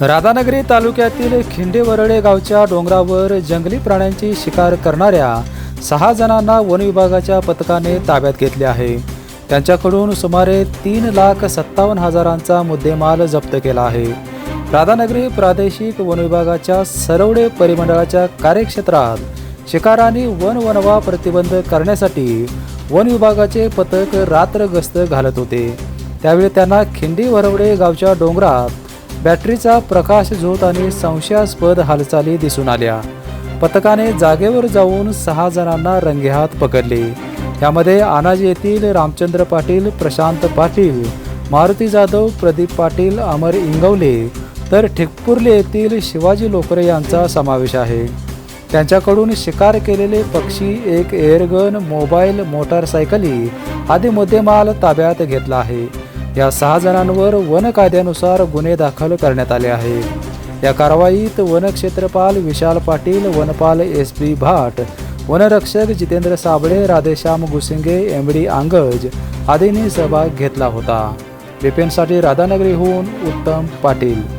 राधानगरी तालुक्यातील खिंडेवरळे गावच्या डोंगरावर जंगली प्राण्यांची शिकार करणाऱ्या सहा जणांना वन विभागाच्या पथकाने ताब्यात घेतले आहे. त्यांच्याकडून सुमारे तीन लाख सत्तावन्न हजारांचा मुद्देमाल जप्त केला आहे. राधानगरी प्रादेशिक वन विभागाच्या सरवडे परिमंडळाच्या कार्यक्षेत्रात शिकारांनी वन वनवा प्रतिबंध करण्यासाठी वन विभागाचे पथक रात्र गस्त घालत होते. त्यावेळी त्यांना खिंडी वरवडे गावच्या डोंगरात बॅटरीचा प्रकाश झोत आणि संशयास्पद हालचाली दिसून आल्या. पथकाने जागेवर जाऊन सहा जणांना रंगेहात पकडले. यामध्ये आनाजी येथील रामचंद्र पाटील प्रशांत पाटील मारुती जाधव प्रदीप पाटील अमर इंगवले तर ठिकपुर्ले येथील शिवाजी लोकरे यांचा समावेश आहे. त्यांच्याकडून शिकार केलेले पक्षी एक एअरगन मोबाईल मोटारसायकली आदी मुद्देमाल ताब्यात घेतला आहे. या सहा जणांवर वन कायद्यानुसार गुन्हे दाखल करण्यात आले आहेत या कारवाईत वनक्षेत्रपाल विशाल पाटील वनपाल एस पी भाट वनरक्षक जितेंद्र साबळे राधेश्याम गुसिंगे एम डी आंगज आदींनी सहभाग घेतला होता. बिपिनसाठी राधानगरीहून उत्तम पाटील.